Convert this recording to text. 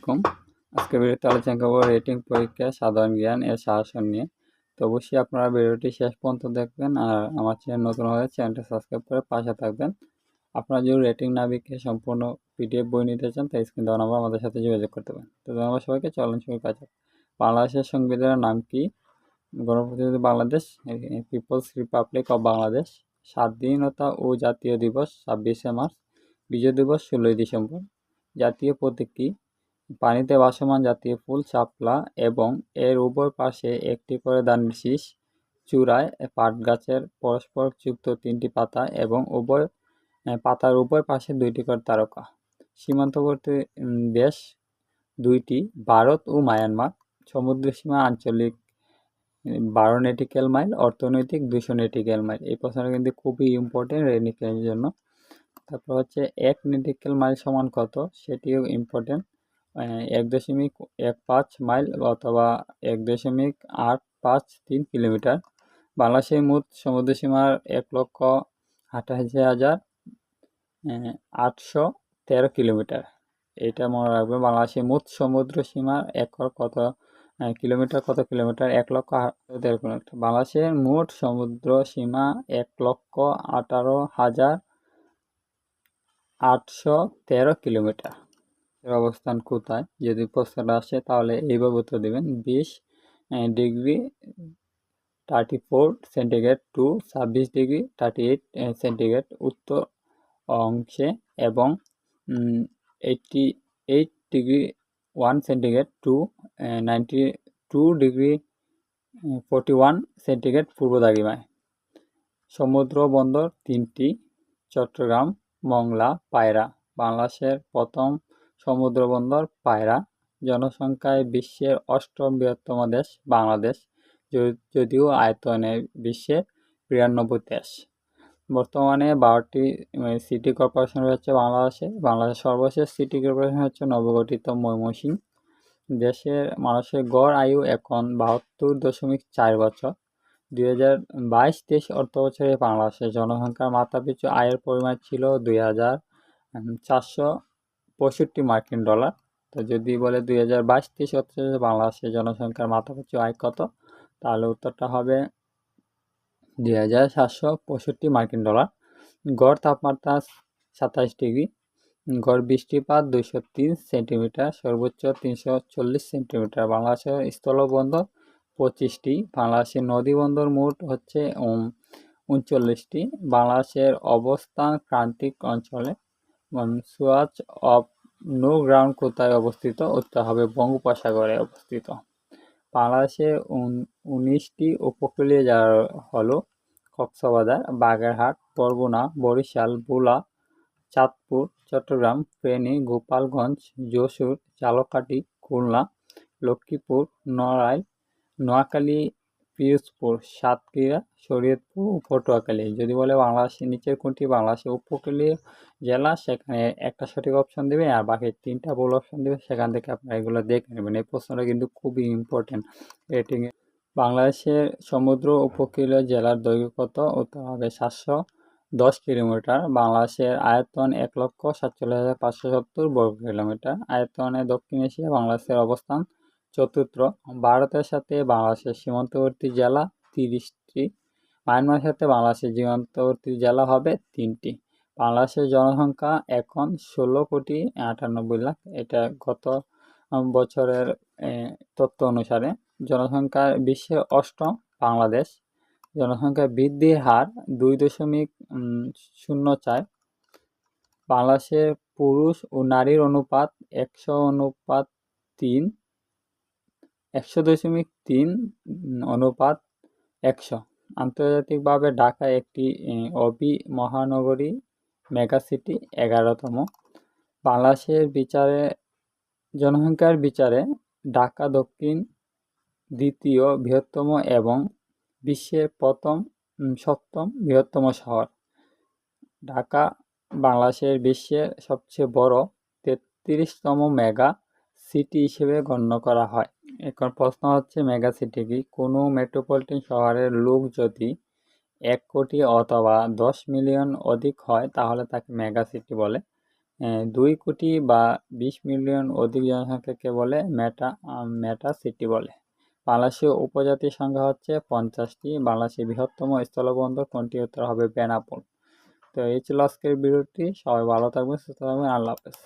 আলাইকুম। আজকে ভিডিওতে আলোচনা করব রেটিং পরীক্ষা, সাধারণ জ্ঞান এর শাসন নিয়ে। তো অবশ্যই আপনারা ভিডিওটি শেষ পর্যন্ত দেখবেন আর আমার চ্যানেল নতুন হলে চ্যানেলটা সাবস্ক্রাইব করে পাশে থাকবেন। আপনারা যদি রেটিং নাবিকে সম্পূর্ণ পিডিএফ বই নিতে চান তাই স্ক্রিন দেওয়া নাম্বার আমাদের সাথে যোগাযোগ করতে পারেন। তো ধন্যবাদ সবাইকে, চলন শুরু কাজ বাংলাদেশের সংবিধানের নাম কি? গণপ্রতিনিধি Bangladesh people's republic of Bangladesh স্বাধীনতা ও জাতীয় দিবস, ছাব্বিশে মার্চ, বিজয় দিবস, ষোলোই ডিসেম্বর। জাতীয় প্রতীক কি? পানিতে ভাসমান জাতীয় ফুল চাপলা এবং এর উভয় পাশে একটি করে ধানের শীষ, চূড়ায় পাট গাছের পরস্পর যুক্ত তিনটি পাতা এবং উভয় পাতার উভয় পাশে দুইটি করে তারকা। সীমান্তবর্তী দেশ দুইটি, ভারত ও মায়ানমার। সমুদ্র সীমা আঞ্চলিক বারো নেটিক্যাল মাইল অর্থনৈতিক দুশো নেটিক্যাল মাইল এই প্রশ্নটা কিন্তু খুবই ইম্পর্টেন্ট রেনিক্যালের জন্য। তারপর হচ্ছে এক নেটিক্যাল মাইল সমান কত? সেটিও ইম্পর্টেন্ট এক দশমিক এক পাঁচ মাইল অথবা এক দশমিক আট পাঁচ তিন কিলোমিটার। বাংলাদেশের মোট সমুদ্রসীমার এক লক্ষ আঠাশি হাজার আটশো তেরো কিলোমিটার। এটা মনে রাখবে বাংলাদেশের মোট সমুদ্র সীমার একর কত কিলোমিটার কত কিলোমিটার? এক লক্ষ তেরো কিলোমিটার। বাংলাদেশের মোট সমুদ্র সীমা এক লক্ষ আঠারো হাজার আটশো তেরো কিলোমিটার। এর অবস্থান কোথায়? যদি প্রশ্নটা আসে, তাহলে এইভাবে উত্তর দেবেন। বিশ degree thirty four centigrade to ছাব্বিশ ডিগ্রি থার্টি এইট সেন্টিগ্রেড উত্তর অংশে এবং eighty eight degree one centigrade to ninety two degree forty one centigrade পূর্ব দাগিমায়। সমুদ্র বন্দর তিনটি, চট্টগ্রাম, মংলা, পায়রা। বাংলাদেশের প্রথম সমুদ্র বন্দর পায়রা, জনসংখ্যায় বিশ্বের অষ্টম বৃহত্তম দেশ বাংলাদেশ যদিও আয়তনে বিশ্বের বিরানব্বই দেশ। বর্তমানে বারোটি সিটি কর্পোরেশন রয়েছে বাংলাদেশে। বাংলাদেশের সর্বশেষ সিটি কর্পোরেশন হচ্ছে নবগঠিত ময়মনসিংহ। দেশের মানুষের গড় আয়ু এখন বাহাত্তর দশমিক চার বছর। দুই হাজার বাইশ তেইশ অর্থ বছরে বাংলাদেশের জনসংখ্যার মাথাপিছু আয়ের পরিমাণ ছিল দুই হাজার চারশো পঁয়ষট্টি মার্কিন ডলার। তো যদি বলে দুই হাজার বাইশ, তেইশ অর্থ বাংলাদেশের জনসংখ্যার মাথাপিছু আয় কত? তাহলে উত্তরটা হবে দুই হাজার সাতশো পঁয়ষট্টি মার্কিন ডলার। গড় তাপমাত্রা সাতাশ ডিগ্রি। গড় বৃষ্টিপাত দুইশো তিন সেন্টিমিটার, সর্বোচ্চ তিনশো চল্লিশ সেন্টিমিটার। বাংলাদেশের স্থলবন্দর পঁচিশটি। বাংলাদেশের নদী বন্দর মোট হচ্ছে উনচল্লিশটি। বাংলাদেশের অবস্থান ক্রান্তিক অঞ্চলে সুয়াচ অফ নো গ্রাউন্ড কোথায় অবস্থিত? উত্তর হবে বঙ্গোপসাগরে অবস্থিত। বাংলাদেশে উনিশটি উপকূলীয় জেলা হলো কক্সবাজার, বাগেরহাট, বরগুনা, বরিশাল, ভোলা, চাঁদপুর, চট্টগ্রাম, ফেনী, গোপালগঞ্জ, যশোর ঝালকাঠি খুলনা, লক্ষ্মীপুর, নড়াইল, নোয়াখালী পিরোজপুর, সাতক্ষীরা, শরীয়তপুর ও পটুয়াখালী। যদি বলে বাংলাদেশের নিচের কোনটি বাংলাদেশের উপকূলীয় জেলা, সেখানে একটা সঠিক অপশন দেবে আর বাকি তিনটা ভুল অপশন দেবে, সেখান থেকে আপনারা এগুলো দেখে নেবেন। এই প্রশ্নটা কিন্তু খুবই ইম্পর্টেন্ট রেটিংয়ে বাংলাদেশের সমুদ্র উপকূলীয় জেলার দৈর্ঘ্য কত? উত্তর হবে সাতশো দশ কিলোমিটার। বাংলাদেশের আয়তন এক লক্ষ সাতচল্লিশ হাজার পাঁচশো সত্তর বর্গ কিলোমিটার। আয়তনে দক্ষিণ এশিয়া বাংলাদেশের অবস্থান চতুর্থ, ভারতের সাথে বাংলাদেশের সীমান্তবর্তী জেলা তিরিশটি, মায়ানমারের সাথে বাংলাদেশের সীমান্তবর্তী জেলা হবে তিনটি। বাংলাদেশের জনসংখ্যা এখন ষোলো কোটি আটানব্বই লাখ। এটা গত বছরের তথ্য অনুসারে জনসংখ্যা বিশ্বের অষ্টম, বাংলাদেশ জনসংখ্যা বৃদ্ধির হার দুই দশমিক শূন্য চার। বাংলাদেশের পুরুষ ও নারীর অনুপাত একশো অনুপাত তিন। একশো দশমিক তিন অনুপাত একশো। আন্তর্জাতিকভাবে ঢাকা একটি অবি মহানগরী মেগাসিটি এগারোতম। বাংলাদেশের বিচারে, জনসংখ্যার বিচারে ঢাকা দক্ষিণ দ্বিতীয় বৃহত্তম এবং বিশ্বের প্রথম সপ্তম বৃহত্তম শহর। ঢাকা বাংলাদেশের বিশ্বের সবচেয়ে বড় তেত্রিশতম মেগা সিটি হিসেবে গণ্য করা হয়। এখন প্রশ্ন হচ্ছে মেগা সিটি কি? কোনো মেট্রোপলিটন শহরের লোক যদি এক কোটি অথবা দশ মিলিয়ন অধিক হয়, তাহলে তাকে মেগা সিটি বলে। দুই কোটি বা বিশ মিলিয়ন অধিক জনসংখ্যাকে বলে মেটা মেটা সিটি বলে। বাংলাদেশের উপজাতির সংখ্যা হচ্ছে পঞ্চাশটি। বাংলাদেশের বৃহত্তম স্থলবন্দর কোনটি? উত্তর হবে বেনাপোল। তো এই ছিল আজকের ভিডিওটি। সবাই ভালো থাকবেন, সুস্থ থাকবেন। আল্লাহ হাফেজ।